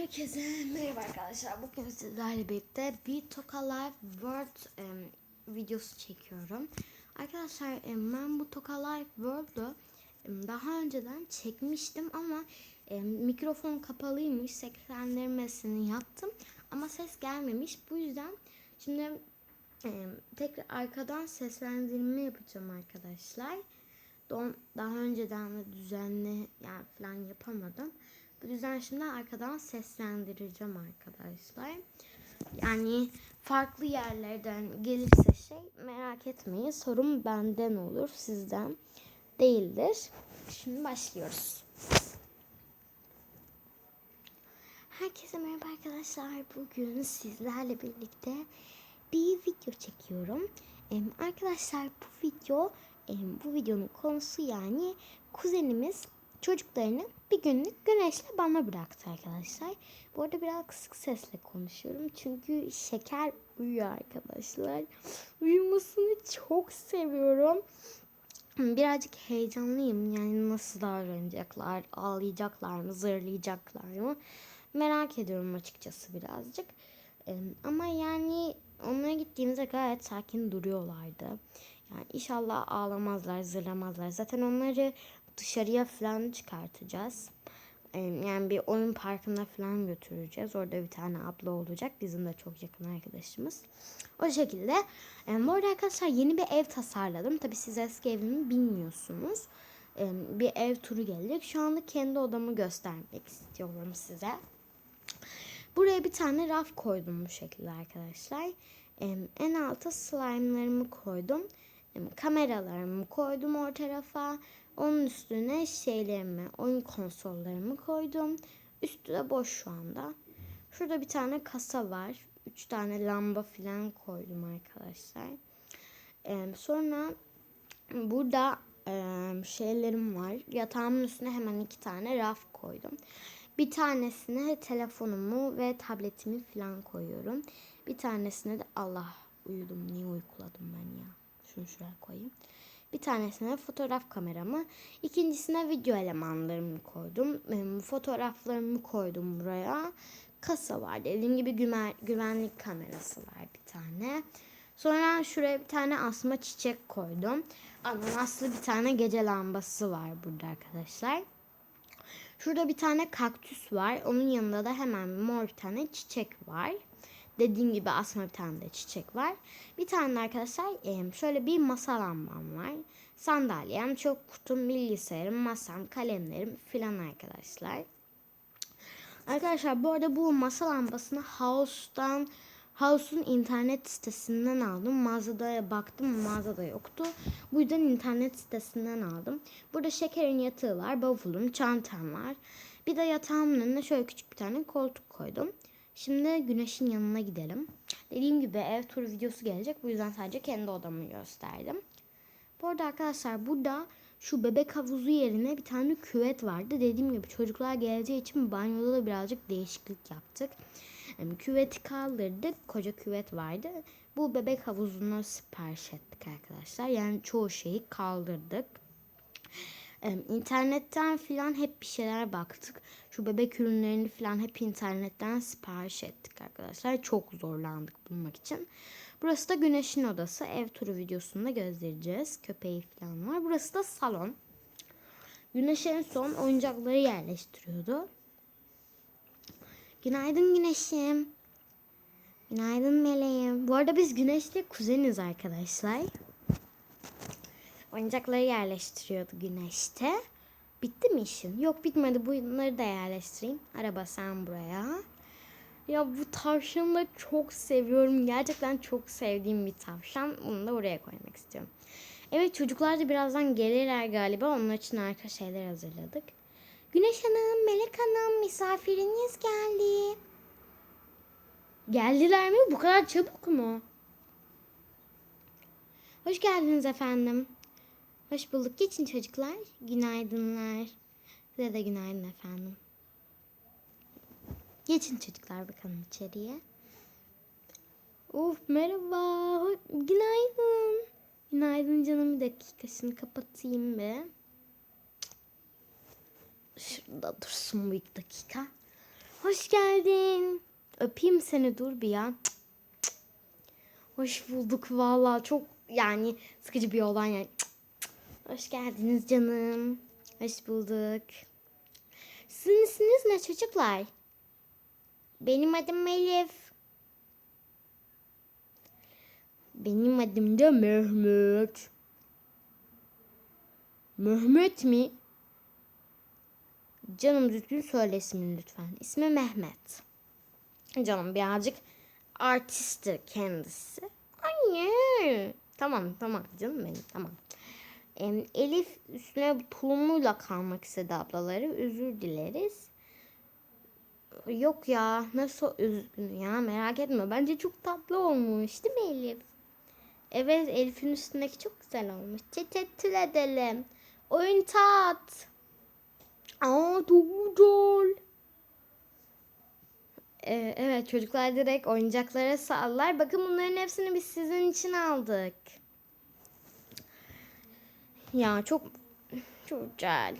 Herkese merhaba arkadaşlar. Bugün sizlerle birlikte bir Toka Life World em, videosu çekiyorum. Arkadaşlar em, ben bu Toka Life World'u em, daha önceden çekmiştim ama em, mikrofon kapalıymış. Seslendirmesini yaptım ama ses gelmemiş. Bu yüzden şimdi em, tekrar arkadan seslendirme yapacağım arkadaşlar. Daha önceden de düzenli yani falan yapamadım. Bu yüzden şimdi arkadan seslendireceğim arkadaşlar. Yani farklı yerlerden gelirse şey merak etmeyin. Sorun benden olur, sizden değildir. Şimdi başlıyoruz. Herkese merhaba arkadaşlar. Bugün sizlerle birlikte bir video çekiyorum. Arkadaşlar bu video bu videonun konusu yani kuzenimiz çocuklarını bir günlük güneşle bana bıraktı arkadaşlar. Bu arada biraz kısık sesle konuşuyorum. Çünkü şeker uyuyor arkadaşlar. Uyumasını çok seviyorum. Birazcık heyecanlıyım. Yani nasıl davranacaklar, ağlayacaklar mı, zırlayacaklar mı? Merak ediyorum açıkçası birazcık. Ama yani onlara gittiğimizde gayet sakin duruyorlardı. Yani inşallah ağlamazlar, zırlamazlar. Zaten onları dışarıya falan çıkartacağız. Ee, Yani bir oyun parkına falan götüreceğiz. Orada bir tane abla olacak. Bizim de çok yakın arkadaşımız. O şekilde. Ee, Bu arada arkadaşlar yeni bir ev tasarladım. Tabii siz eski evimi bilmiyorsunuz. Ee, Bir ev turu gelecek. Şu anda kendi odamı göstermek istiyorum size. Buraya bir tane raf koydum bu şekilde arkadaşlar. En alta slime'larımı koydum. Kameralarımı koydum o tarafa. Onun üstüne şeylerimi, oyun konsollarımı koydum. Üstü de boş şu anda. Şurada bir tane kasa var. Üç tane lamba falan koydum arkadaşlar. Em, Sonra burada em, şeylerim var. Yatağımın üstüne hemen iki tane raf koydum. Bir tanesine telefonumu ve tabletimi falan koyuyorum. Bir tanesine de Allah uyudum niye uykuladım ben ya. Şunu şuraya koyayım. Bir tanesine fotoğraf kameramı, ikincisine video elemanlarımı koydum. Fotoğraflarımı koydum buraya. Kasa var. Dediğim gibi güven- güvenlik kamerası var bir tane. Sonra şuraya bir tane asma çiçek koydum. Ananaslı bir tane gece lambası var burada arkadaşlar. Şurada bir tane kaktüs var. Onun yanında da hemen mor bir tane çiçek var. Dediğim gibi asma bir tane de çiçek var. Bir tane de arkadaşlar şöyle bir masa lambam var. Sandalyem, çok kutum, bilgisayarım, masam, kalemlerim filan arkadaşlar. Arkadaşlar bu arada bu masa lambasını House'dan House'un internet sitesinden aldım. Mağazada baktım mağazada yoktu. Bu yüzden internet sitesinden aldım. Burada şekerin yatağı var, bavulum, çantam var. Bir de yatağımın önüne şöyle küçük bir tane koltuk koydum. Şimdi güneşin yanına gidelim. Dediğim gibi ev turu videosu gelecek. Bu yüzden sadece kendi odamı gösterdim. Bu arada arkadaşlar burada şu bebek havuzu yerine bir tane küvet vardı. Dediğim gibi çocuklar geleceği için banyoda da birazcık değişiklik yaptık. Yani küveti kaldırdık. Koca küvet vardı. Bu bebek havuzunu sipariş ettik arkadaşlar. Yani çoğu şeyi kaldırdık. İnternetten filan hep bir şeyler baktık. Şu bebek ürünlerini filan hep internetten sipariş ettik arkadaşlar. Çok zorlandık bulmak için. Burası da Güneş'in odası. Ev turu videosunda göstereceğiz. Köpeği filan var. Burası da salon. Güneş en son oyuncakları yerleştiriyordu. Günaydın Güneş'im. Günaydın Meleğim. Bu arada biz Güneş'le kuzeniz arkadaşlar. Oyuncakları yerleştiriyordu güneşte. Bitti mi işin? Yok bitmedi. Bunları da yerleştireyim. Araba sen buraya. Ya bu tavşanı da çok seviyorum. Gerçekten çok sevdiğim bir tavşan. Bunu da oraya koymak istiyorum. Evet çocuklar da birazdan gelirler galiba. Onun için arka şeyler hazırladık. Güneş Hanım, Melek Hanım misafiriniz geldi. Geldiler mi? Bu kadar çabuk mu? Hoş geldiniz efendim. Hoş bulduk. Geçin çocuklar. Günaydınlar. Size de günaydın efendim. Geçin çocuklar bakalım içeriye. Of merhaba. Günaydın. Günaydın canım. Bir dakika şunu kapatayım be. Şurada dursun bu dakika. Hoş geldin. Öpeyim seni dur bir ya. Hoş bulduk vallahi çok yani sıkıcı bir olan yani. Hoş geldiniz canım. Hoş bulduk. Sizin isminiz ne çocuklar? Benim adım Elif. Benim adım da Mehmet. Mehmet mi? Canım düzgün söyle ismini lütfen. İsmi Mehmet. Canım birazcık artisttir kendisi. Anne. Tamam tamam canım benim tamam. Elif üstüne tulumuyla kalmak istedi ablaları. Özür dileriz. Yok ya nasıl üzgün ya merak etme. Bence çok tatlı olmuş değil mi Elif? Evet Elif'in üstündeki çok güzel olmuş. Teşekkür edelim. Oyun tat. Aa güzel. Ee, evet çocuklar direkt oyuncaklara sallar. Bakın bunların hepsini biz sizin için aldık. Ya çok çok güzel.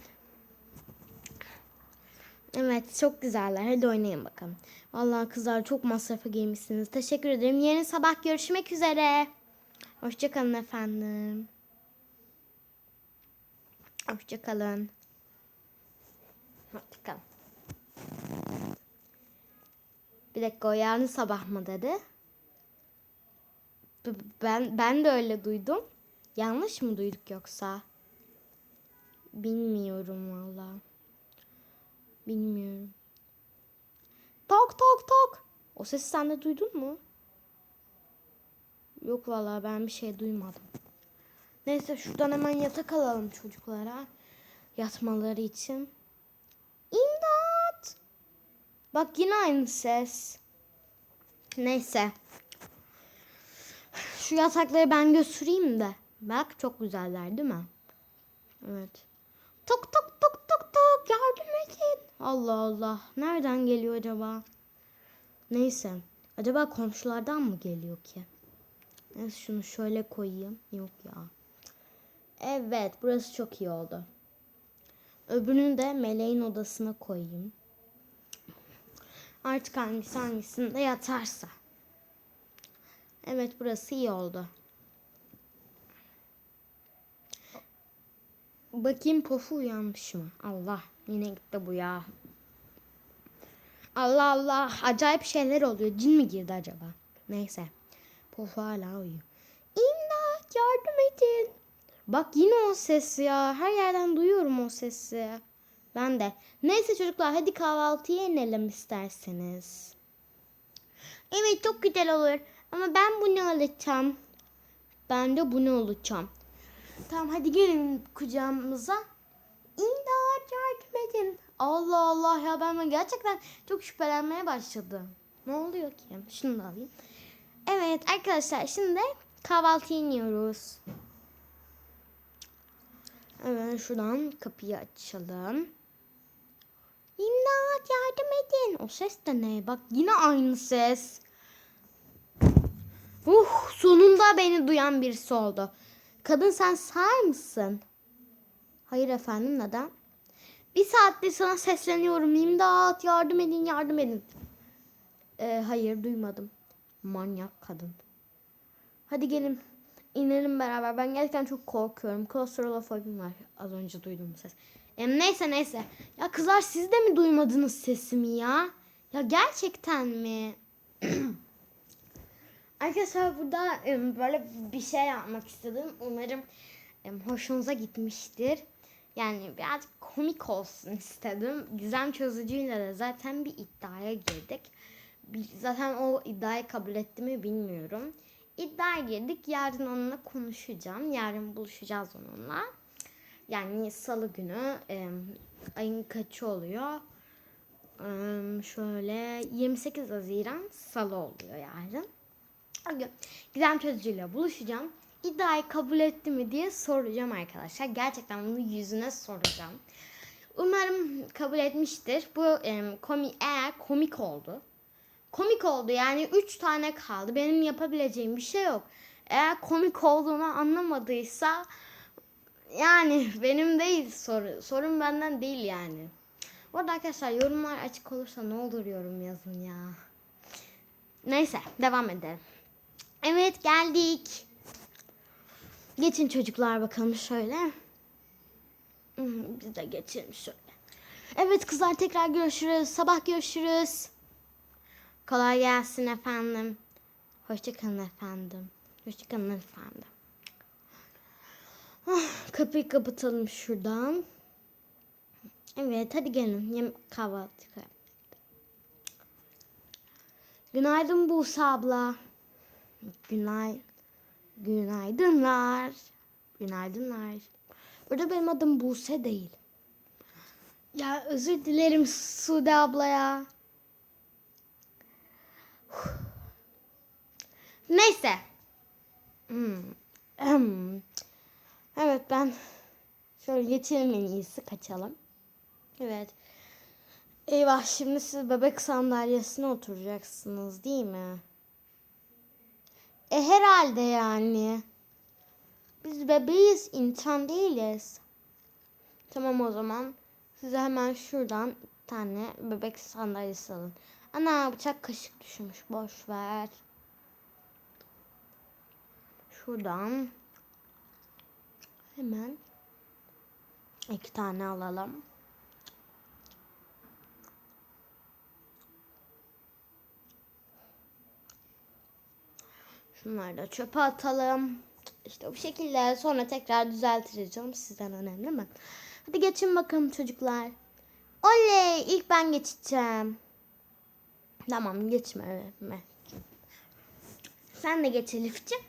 Evet çok güzeller. Hadi oynayın bakalım. Vallahi kızlar çok masrafa girmişsiniz. Teşekkür ederim. Yarın sabah görüşmek üzere. Hoşçakalın efendim. Hoşçakalın. Hoşçakalın. Bir dakika o yarın sabah mı dedi? Ben ben de öyle duydum. Yanlış mı duyduk yoksa? Bilmiyorum valla. Bilmiyorum. Tok tok tok. O sesi sen de duydun mu? Yok valla ben bir şey duymadım. Neyse şuradan hemen yatak alalım çocuklara. Yatmaları için. İmdat. Bak yine aynı ses. Neyse. Şu yatakları ben götüreyim de. Bak çok güzeller değil mi? Evet. Tok tok tok tok tok yardım edin. Allah Allah. Nereden geliyor acaba? Neyse. Acaba komşulardan mı geliyor ki? Neyse şunu şöyle koyayım. Yok ya. Evet burası çok iyi oldu. Öbürünü de meleğin odasına koyayım. Artık hangisi hangisinde yatarsa. Evet burası iyi oldu. Bakayım pofu uyanmış mı? Allah yine gitti bu ya. Allah Allah acayip şeyler oluyor. Cin mi girdi acaba? Neyse. Pofu hala uyuyor. İmdat yardım edin. Bak yine o ses ya. Her yerden duyuyorum o sesi. Ben de. Neyse çocuklar hadi kahvaltıya inelim isterseniz. Evet çok güzel olur. Ama ben bunu alacağım. Ben de bunu alacağım. Tamam hadi gelin kucağımıza. İmdat yardım edin. Allah Allah ya ben gerçekten çok şüphelenmeye başladım. Ne oluyor ki? Şunu da alayım. Evet arkadaşlar şimdi kahvaltıya iniyoruz. Evet şuradan kapıyı açalım. İmdat yardım edin. O ses de ne? Bak yine aynı ses. Uh sonunda beni duyan birisi oldu. Kadın sen sağır mısın? Hayır efendim neden? Bir saattir sana sesleniyorum. İmdat yardım edin yardım edin. Ee, hayır duymadım. Manyak kadın. Hadi gelin inelim beraber. Ben gerçekten çok korkuyorum. Klostrofobim var. Az önce duyduğum ses. Em, neyse neyse. Ya kızlar siz de mi duymadınız sesimi ya? Ya gerçekten mi? Arkadaşlar burada böyle bir şey yapmak istedim. Umarım hoşunuza gitmiştir. Yani birazcık komik olsun istedim. Gizem çözücüyle de zaten bir iddiaya girdik. Zaten o iddiayı kabul etti mi bilmiyorum. İddiaya girdik. Yarın onunla konuşacağım. Yarın buluşacağız onunla. Yani salı günü em, ayın kaçı oluyor? Em, şöyle 28 Haziran salı oluyor yarın. Gizem çözücüyle buluşacağım. İddiayı kabul etti mi diye soracağım arkadaşlar. Gerçekten bunu yüzüne soracağım. Umarım kabul etmiştir. Bu em, komi eğer komik oldu. Komik oldu yani 3 tane kaldı. Benim yapabileceğim bir şey yok. Eğer komik olduğunu anlamadıysa yani benim değil soru. Sorun benden değil yani. Bu arada arkadaşlar yorumlar açık olursa ne olur yorum yazın ya. Neyse devam edelim. Evet geldik. Geçin çocuklar bakalım şöyle. Hmm, Biz de geçelim şöyle. Evet kızlar tekrar görüşürüz. Sabah görüşürüz. Kolay gelsin efendim. Hoşçakalın efendim. Hoşçakalın efendim. Ah, kapıyı kapatalım şuradan. Evet hadi gelin. Yem kahvaltı. Günaydın Buse abla. Günay Günaydınlar. Günaydınlar. Burada benim adım Buse değil. Ya özür dilerim Sude abla ya. Neyse. Hmm. Evet ben şöyle geçelim en iyisi kaçalım. Evet. Eyvah şimdi siz bebek sandalyesine oturacaksınız değil mi? E herhalde yani. Biz bebeğiz, insan değiliz. Tamam o zaman. Size hemen şuradan bir tane bebek sandalyesi alın. Ana bıçak kaşık düşmüş. Boş ver. Şuradan hemen iki tane alalım. Şunları da çöpe atalım. İşte bu şekilde sonra tekrar düzeltiriz sizden önemli mi? Hadi geçin bakalım çocuklar. Oley ilk ben geçeceğim. Tamam geçme. me. Sen de geç Elif'ciğim.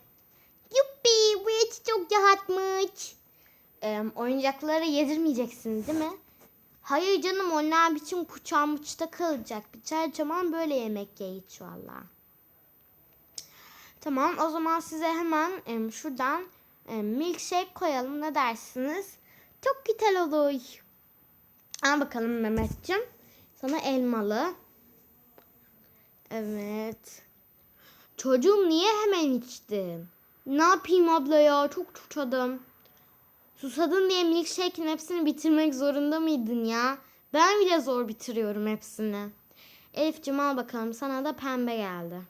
Yuppi bu eti çok rahatmış. Ee, oyuncakları yedirmeyeceksiniz değil mi? Hayır canım onlar biçim kucağım uçta kalacak. Bir zaman böyle yemek ye hiç valla. Tamam o zaman size hemen em, şuradan em, milkshake koyalım ne dersiniz? Çok güzel olur. Al bakalım Mehmetciğim. Sana elmalı. Evet. Çocuğum niye hemen içtin? Ne yapayım abla ya çok susadım. Susadın diye milkshake'in hepsini bitirmek zorunda mıydın ya? Ben bile zor bitiriyorum hepsini. Elif'cim al bakalım sana da pembe geldi.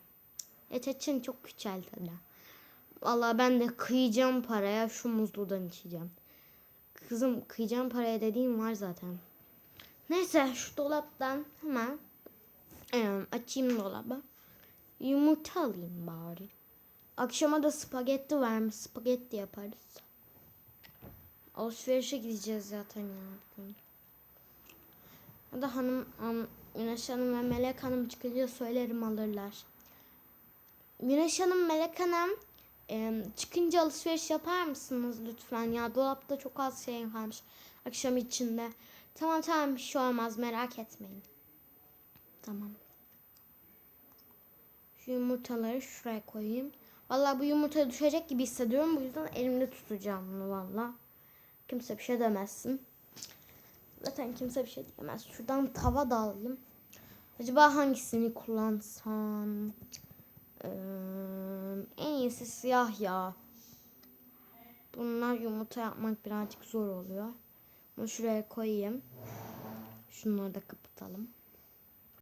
Eteçin çok güzel tadı. Vallahi ben de kıyacağım paraya şu muzludan içeceğim. Kızım kıyacağım paraya dediğim var zaten. Neyse şu dolaptan hemen e, açayım dolabı. Yumurta alayım bari. Akşama da spagetti varmış. Spagetti yaparız. Alışverişe gideceğiz zaten ya. bugün. Ya da hanım, am, Güneş Hanım ve Melek Hanım çıkınca söylerim alırlar. Güneş Hanım, Melek Hanım e, çıkınca alışveriş yapar mısınız lütfen ya? Dolapta çok az şey kalmış akşam içinde. Tamam tamam bir şey olmaz merak etmeyin. Tamam. Şu yumurtaları şuraya koyayım. Vallahi bu yumurta düşecek gibi hissediyorum. Bu yüzden elimde tutacağım bunu valla. Kimse bir şey demezsin. Zaten kimse bir şey diyemez. Şuradan tava da alayım. Acaba hangisini kullansam? Ee, en iyisi siyah ya. Bunlar yumurta yapmak birazcık zor oluyor. Bunu şuraya koyayım. Şunları da kapatalım.